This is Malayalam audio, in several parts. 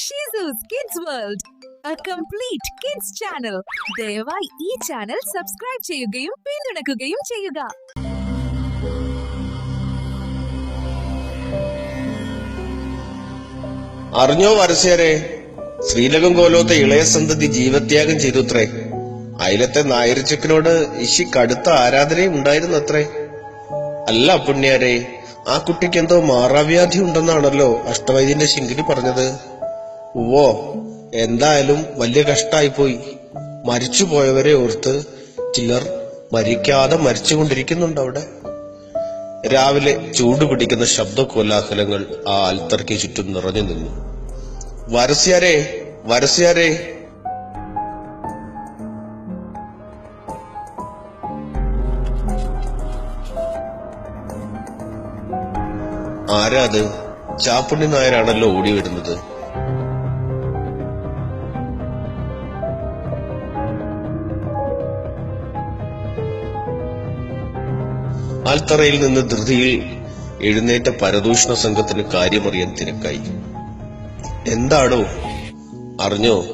ഷിസൂസ് kids world a complete kids channel ദയവായി ഈ ചാനൽ സബ്സ്ക്രൈബ് ചെയ്യുകയും പിന്തുണയ്ക്കുകയും ചെയ്യുക. അറിഞ്ഞോ വരസ്യരെ? ശ്രീലകം കോലോത്തെ ഇളയ സന്തതി ജീവത്യാഗം ചെയ്തുത്രേ. അയലത്തെ നായരിച്ചക്കനോട് ഇഷി കടുത്ത ആരാധനയും ഉണ്ടായിരുന്നത്രേ. അല്ല പുണ്യാരെ ആ കുട്ടിക്ക് എന്തോ മാറാവ്യാധി ഉണ്ടെന്നാണല്ലോ അഷ്ടവൈദ്യന്റെ ശിങ്കിടി പറഞ്ഞത്. ഉവ്വോ എന്തായാലും വലിയ കഷ്ടായി കഷ്ടായിപ്പോയി. മരിച്ചുപോയവരെ ഓർത്ത് ചിലർ മരിക്കാതെ മരിച്ചുകൊണ്ടിരിക്കുന്നുണ്ട് അവിടെ രാവിലെ ചൂട് പിടിക്കുന്ന ശബ്ദ കോലാഹലങ്ങൾ ആ അൽത്തർക്ക് ചുറ്റും നിറഞ്ഞു നിന്നു. വരസ്യാരെ വരസ്യാരെ. ആരാ അത് ചാപ്പുണ്ണി നായരാണല്ലോ ഓടി വരുന്നത് ആൽത്തറയിൽ നിന്ന് ധൃതിയിൽ എഴുന്നേറ്റ പരദൂഷണ സംഘത്തിന് കാര്യമറിയാൻ തിരക്കായി. എന്താണോ അറിഞ്ഞോ?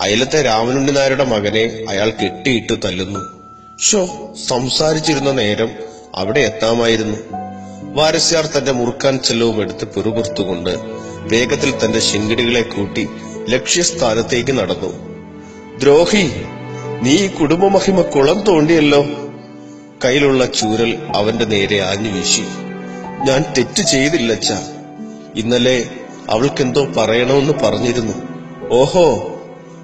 അയലത്തെ രാമനുണ്ണി നായരുടെ മകനെ അയാൾ കെട്ടിയിട്ട് തല്ലുന്നു. ഷോ സംസാരിച്ചിരുന്ന നേരം അവിടെ എത്താമായിരുന്നു. വാരസ്യാർ തന്റെ മുറുക്കാൻ ചെല്ലവും എടുത്ത് പിറുപുറത്തുകൊണ്ട് വേഗത്തിൽ തന്റെ ശിങ്കിടികളെ കൂട്ടി ലക്ഷ്യസ്ഥാനത്തേക്ക് നടന്നു. ദ്രോഹി നീ കുടുംബമഹിമ കുളം തോണ്ടിയല്ലോ. കയ്യിലുള്ള ചൂരൽ അവന്റെ നേരെ ആഞ്ഞു വീശി. ഞാൻ തെറ്റ് ചെയ്തില്ല ചെയ്തില്ലച്ച ഇന്നലെ അവൾക്കെന്തോ പറയണമെന്ന് പറഞ്ഞിരുന്നു. ഓഹോ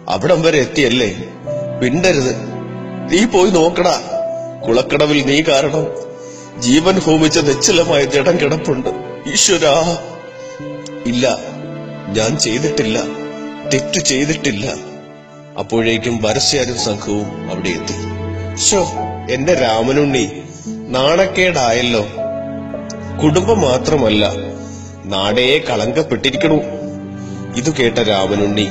അവിടം വരെ എത്തിയല്ലേ? പിണ്ടരുത് നീ പോയി നോക്കടാ. കുളക്കടവിൽ നീ കാരണം ജീവൻ ഹോമിച്ച നിശ്ചലമായ ജഡം കിടപ്പുണ്ട്. ഈശ്വരാ. ഇല്ല ഞാൻ ചെയ്തിട്ടില്ല. തെറ്റു ചെയ്തിട്ടില്ല. അപ്പോഴേക്കും വരസ്യാരും സംഘവും അവിടെ എത്തി. ഷോ എന്റെ രാമനുണ്ണി നാണക്കേടായല്ലോ. കുടുംബം മാത്രമല്ല നാടേ കളങ്കപ്പെട്ടിരിക്കണു. ഇതു കേട്ട രാമനുണ്ണി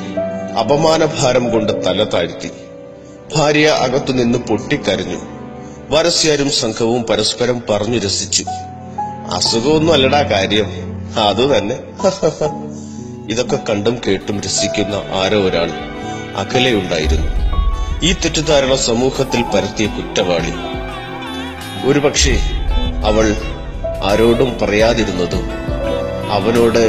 അപമാനഭാരം കൊണ്ട് തല താഴ്ത്തി. ഭാര്യ അകത്തുനിന്ന് പൊട്ടിക്കരഞ്ഞു. വരസ്യാരും സംഘവും പരസ്പരം പറഞ്ഞു രസിച്ചു. അസുഖമൊന്നും അല്ലടാ കാര്യം. അത് തന്നെ. ഇതൊക്കെ കണ്ടും കേട്ടും രസിക്കുന്ന ആരോ ഒരാൾ അകലെയുണ്ടായിരുന്നു. ഈ തെറ്റിദ്ധാരണ സമൂഹത്തിൽ പരത്തിയ കുറ്റവാളി. ഒരുപക്ഷെ അവൾ ആരോടും പറയാതിരുന്നതും അവനോട്